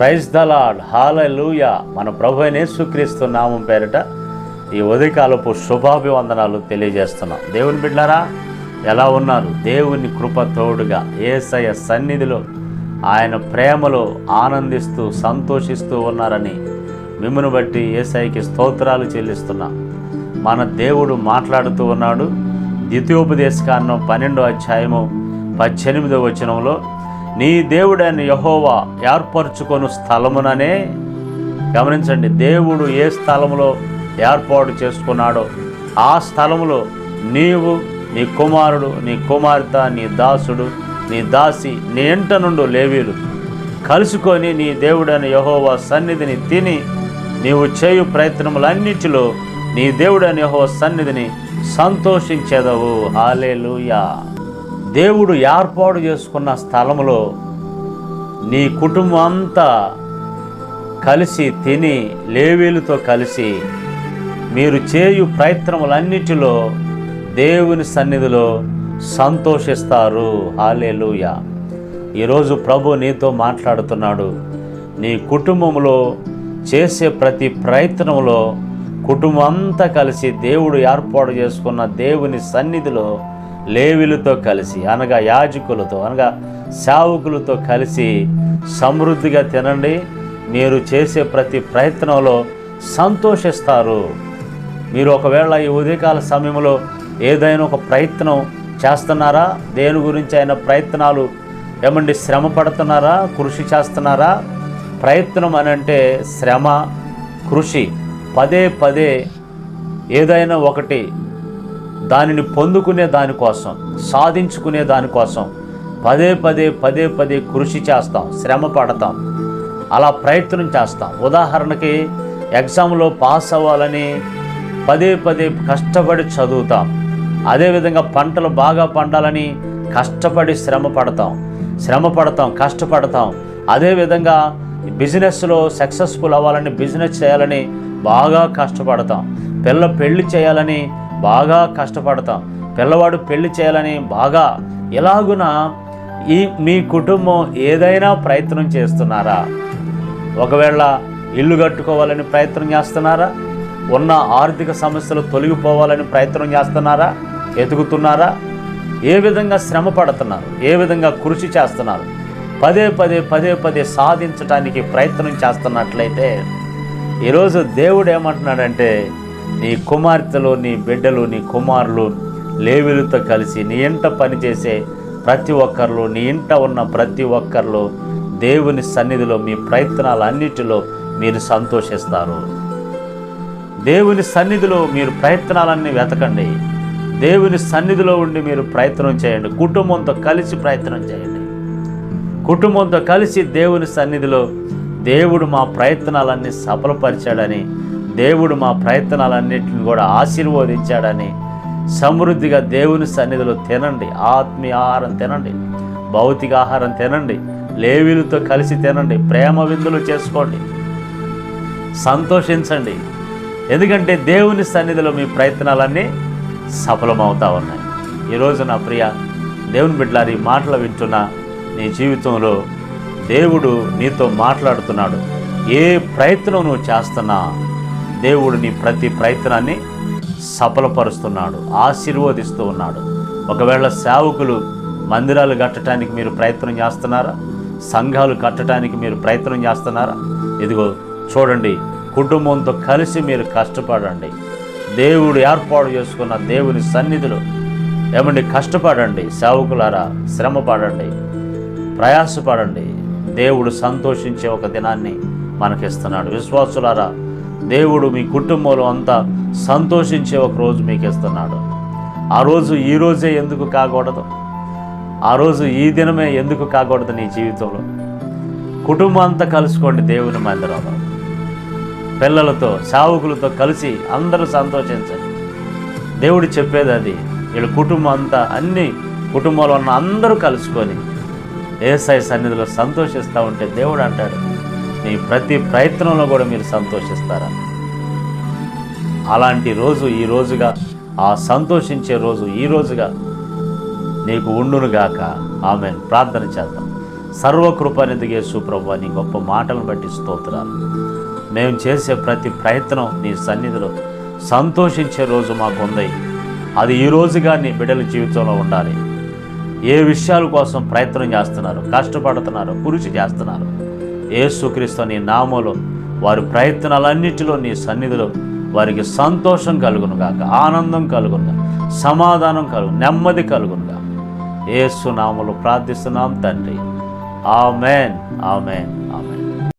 Praise the lord హాలూయ మన ప్రభు యేసుక్రీస్తు నామం పేరిట ఈ ఉదయకాలపు శుభాభివందనాలు తెలియజేస్తున్నాం. దేవుని బిడ్డారా ఎలా ఉన్నారు? దేవుని కృప తోడుగా ఏసయ సన్నిధిలో ఆయన ప్రేమలో ఆనందిస్తూ సంతోషిస్తూ ఉన్నారని మిమ్మను బట్టి ఏసైకి స్తోత్రాలు చెల్లిస్తున్నాం. మన దేవుడు మాట్లాడుతూ ఉన్నాడు. ద్వితీయోపదేశకాండం పన్నెండో అధ్యాయము పద్దెనిమిదో వచనంలో నీ దేవుడైన యహోవా ఏర్పరచుకొను స్థలముననే. గమనించండి దేవుడు ఏ స్థలములో ఏర్పాటు చేసుకున్నాడో ఆ స్థలములో నీవు నీ కుమారుడు నీ కుమార్తె నీ దాసుడు నీ దాసి నీ ఇంట నుండి లేవీలు కలుసుకొని నీ దేవుడైన యహోవా సన్నిధిని తిని నీవు చేయు ప్రయత్నములన్నిటిలో నీ దేవుడైన యహోవా సన్నిధిని సంతోషించేదవు. హాలేలుయా దేవుడు ఏర్పాటు చేసుకున్న స్థలంలో నీ కుటుంబం అంతా కలిసి తిని లేవీలతో కలిసి మీరు చేయు ప్రయత్నములన్నిటిలో దేవుని సన్నిధిలో సంతోషిస్తారు. హాలేలుయ ఈరోజు ప్రభు నీతో మాట్లాడుతున్నాడు. నీ కుటుంబంలో చేసే ప్రతి ప్రయత్నంలో కుటుంబం అంతా కలిసి దేవుడు ఏర్పాటు చేసుకున్న దేవుని సన్నిధిలో లేవిలతో కలిసి అనగా యాజకులతో అనగా సేవకులతో కలిసి సమృద్ధిగా తినండి. మీరు చేసే ప్రతి ప్రయత్నంలో సంతోషిస్తారు. మీరు ఒకవేళ ఈ ఉదయకాల సమయంలో ఏదైనా ఒక ప్రయత్నం చేస్తున్నారా? దేని గురించి అయినా ప్రయత్నాలు ఏమండి? శ్రమ పడుతున్నారా? కృషి చేస్తున్నారా? ప్రయత్నం అని అంటే శ్రమ కృషి. పదే పదే ఏదైనా ఒకటి దానిని పొందుకునే దానికోసం సాధించుకునే దానికోసం పదే పదే పదే పదే కృషి చేస్తాం శ్రమ పడతాం అలా ప్రయత్నం చేస్తాం. ఉదాహరణకి ఎగ్జామ్లో పాస్ అవ్వాలని పదే పదే కష్టపడి చదువుతాం. అదేవిధంగా పంటలు బాగా పండాలని కష్టపడి శ్రమ పడతాం. శ్రమ పడతాం కష్టపడతాం. అదేవిధంగా బిజినెస్లో సక్సెస్ఫుల్ అవ్వాలని బిజినెస్ చేయాలని బాగా కష్టపడతాం. పిల్ల పెళ్ళి చేయాలని బాగా కష్టపడతాం. పిల్లవాడు పెళ్ళి చేయాలని బాగా ఎలాగున ఈ మీ కుటుంబం ఏదైనా ప్రయత్నం చేస్తున్నారా? ఒకవేళ ఇల్లు కట్టుకోవాలని ప్రయత్నం చేస్తున్నారా? ఉన్న ఆర్థిక సమస్యలు తొలగిపోవాలని ప్రయత్నం చేస్తున్నారా? ఎదుగుతున్నారా? ఏ విధంగా శ్రమ పడుతున్నారు? ఏ విధంగా కృషి చేస్తున్నారు? పదే పదే పదే పదే సాధించడానికి ప్రయత్నం చేస్తున్నట్లయితే ఈరోజు దేవుడు ఏమంటున్నాడంటే నీ కుమార్తెలు నీ బిడ్డలు నీ కుమారులు లేవిలతో కలిసి నీ ఇంట పనిచేసే ప్రతి ఒక్కరిలో నీ ఇంట ఉన్న ప్రతి ఒక్కరిలో దేవుని సన్నిధిలో మీ ప్రయత్నాలన్నిటిలో మీరు సంతోషిస్తారు. దేవుని సన్నిధిలో మీరు ప్రయత్నాలన్నీ వెతకండి. దేవుని సన్నిధిలో ఉండి మీరు ప్రయత్నం చేయండి. కుటుంబంతో కలిసి ప్రయత్నం చేయండి. కుటుంబంతో కలిసి దేవుని సన్నిధిలో దేవుడు మా ప్రయత్నాలన్నీ సఫలపరిచాడని దేవుడు మా ప్రయత్నాలన్నింటిని కూడా ఆశీర్వదించాడని సమృద్ధిగా దేవుని సన్నిధిలో తినండి ఆత్మీయ ఆహారం తినండి భౌతిక ఆహారం తినండి లేవీలతో కలిసి తినండి ప్రేమ విందులు చేసుకోండి సంతోషించండి. ఎందుకంటే దేవుని సన్నిధిలో మీ ప్రయత్నాలన్నీ సఫలమవుతా ఉన్నాయి. ఈరోజు నా ప్రియ దేవుని బిడ్డలారి మాటలు వింటున్న నీ జీవితంలో దేవుడు నీతో మాట్లాడుతున్నాడు. ఏ ప్రయత్నం నువ్వు చేస్తున్నా దేవుడు నీ ప్రతి ప్రయత్నాన్ని సఫలపరుస్తున్నాడు ఆశీర్వదిస్తూ ఉన్నాడు. ఒకవేళ సేవకులు మందిరాలు కట్టడానికి మీరు ప్రయత్నం చేస్తున్నారా? సంఘాలు కట్టడానికి మీరు ప్రయత్నం చేస్తున్నారా? ఇదిగో చూడండి కుటుంబంతో కలిసి మీరు కష్టపడండి. దేవుడు ఏర్పాటు చేసుకున్న దేవుని సన్నిధిలో ఏమండి కష్టపడండి. సేవకులారా శ్రమపడండి ప్రయాసపడండి. దేవుడు సంతోషించే ఒక దినాన్ని మనకిస్తున్నాడు. విశ్వాసులారా దేవుడు మీ కుటుంబంలో అంతా సంతోషించే ఒక రోజు మీకు ఇస్తున్నాడు ఆ రోజు ఈ రోజే ఎందుకు కాకూడదు? ఆ రోజు ఈ దినమే ఎందుకు కాకూడదు నీ జీవితంలో? కుటుంబం అంతా కలుసుకోండి దేవుని మందిరంలో. పిల్లలతో సావుకులతో కలిసి అందరూ సంతోషించండి. దేవుడు చెప్పేది అది. వీళ్ళ కుటుంబం అంతా అన్ని కుటుంబంలో ఉన్న అందరూ కలుసుకొని ఏసఐ సన్నిధిలో సంతోషిస్తూ ఉంటే దేవుడు అంటాడు మీ ప్రతి ప్రయత్నంలో కూడా మీరు సంతోషిస్తారా? అలాంటి రోజు ఈ రోజుగా ఆ సంతోషించే రోజు ఈ రోజుగా నీకు ఉండునుగాక ఆమె ప్రార్థన చేద్దాం. సర్వకృపనిదిగే సుప్రభు నీ గొప్ప మాటలను బట్టి స్తోత్రాలు. మేము చేసే ప్రతి ప్రయత్నం నీ సన్నిధిలో సంతోషించే రోజు మాకు ఉంది. అది ఈ రోజుగా నీ బిడ్డల జీవితంలో ఉండాలి. ఏ విషయాల కోసం ప్రయత్నం చేస్తున్నారు కష్టపడుతున్నారు కృషి చేస్తున్నారు? ఏసుక్రీస్తు నీ నామలో వారి ప్రయత్నాలన్నిటిలో నీ సన్నిధిలో వారికి సంతోషం కలుగును కాక ఆనందం కలుగును సమాధానం కలుగు నెమ్మది కలుగునుగా ఏసునామలు ప్రార్థిస్తున్నాం తండ్రి. ఆమెన్. ఆమెన్.